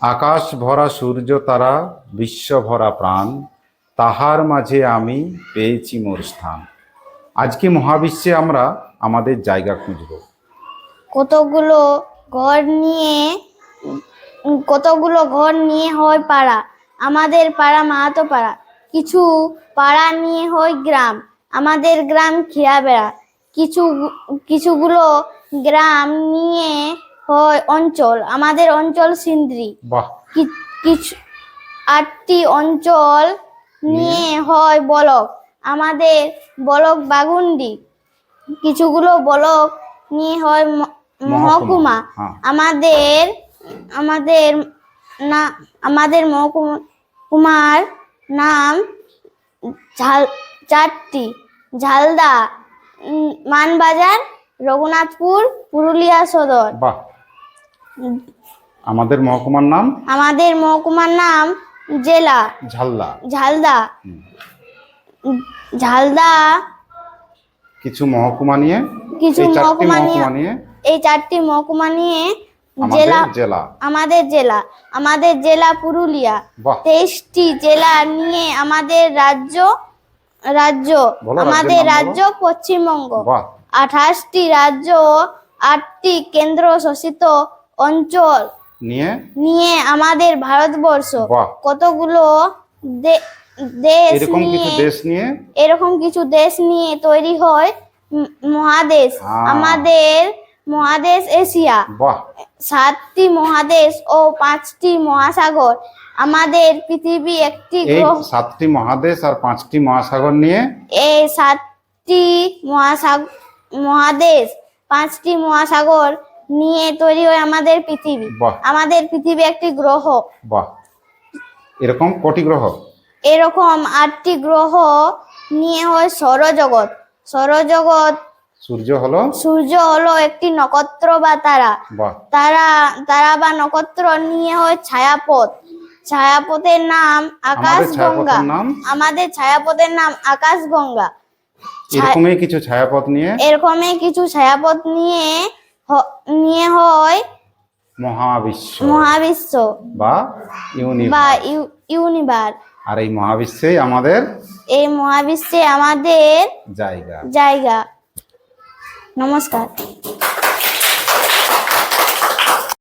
আকাশ ভরা সূর্য তারা, বিশ্ব ভরা প্রাণ, তাহার মাঝে আমি পেয়েছি মোর স্থান। আজকে মহাবিশ্বে আমরা আমাদের জায়গা খুঁজব। কতগুলো ঘর নিয়ে, কতগুলো ঘর নিয়ে হয় পাড়া? আমাদের পাড়া মাহাতো পাড়া। কিছু পাড়া নিয়ে হয় গ্রাম। আমাদের গ্রাম খিয়াবেড়া কিছু, কিছুগুলো গ্রাম নিয়ে হয় অঞ্চল। আমাদের অঞ্চল সিন্দ্রি। কিছু আটটি অঞ্চল নিয়ে হয় বলক। আমাদের বলক বাগুন্ডি। কিছুগুলো বলক নিয়ে হয় মহকুমা। হ্যাঁ। আমাদের আমাদের না আমাদের মহকুমা কুমার নাম ঝাল চারটি। ঝালদা মানবাজার রঘুনাথপুর পুরুলিয়া সদর। বাহ। আমাদের মহকুমার নাম? আমাদের মহকুমার নাম জেলা। ঝাল্লা ঝালদা। ঝালদা। কিছু মহকুমা নিয়ে? কিছু মহকুমা নিয়ে এই চারটি মহকুমা নিয়ে জেলা জেলা। আমাদের জেলা। আমাদের জেলা পুরুলিয়া। তেইশটি জেলা নিয়ে আমাদের রাজ্য রাজ্য। আমাদের রাজ্য পশ্চিমবঙ্গ। আঠাশটি রাজ্য আটটি কেন্দ্র শাসিত অঞ্চল। নিয়ে? নিয়ে আমাদের ভারতবর্ষ। বাহ। কতগুলো দে- দেশ এরকম কিছু নিয়ে দেশ নিয়ে? এরকম কিছু দেশ নিয়ে তৈরি হয় উম, মহাদেশ। হ্যাঁ। আমাদের মহাদেশ এশিয়া। বাহ। সাতটি মহাদেশ ও পাঁচটি মহাসাগর। আমাদের পৃথিবী একটি এই গ্রহ সাতটি মহাদেশ আর পাঁচটি মহাসাগর নিয়ে? এই সাতটি মহাসাগর মহাদেশ পাঁচটি মহাসাগর নিয়ে তৈরি হয় আমাদের পৃথিবী। আমাদের পৃথিবী একটি গ্রহ। বাহ। এরকম কোটি গ্রহ? এরকম আটটি গ্রহ নিয়ে হয় সৌরজগৎ। সৌরজগৎ সূর্য হলো? সূর্য হলো একটি নক্ষত্র বা তারা। বাহ। তারা তারা বা নক্ষত্র নিয়ে হয় ছায়াপথ। ছায়াপথের নাম আকাশ আমাদের গঙ্গা ছায়াপথের নাম? আমাদের ছায়াপথের নাম আকাশ গঙ্গা এরকমই কিছু ছায়াপথ নিয়ে? এরকমই কিছু ছায়াপথ নিয়ে নিয়ে হয় মহাবিশ্ব। মহাবিশ্ব বা বা ইউনিভার্স ইউ- ইউনিভার আর এই মহাবিশ্বে আমাদের এই মহাবিশ্বে আমাদের জায়গা। জায়গা। নমস্কার।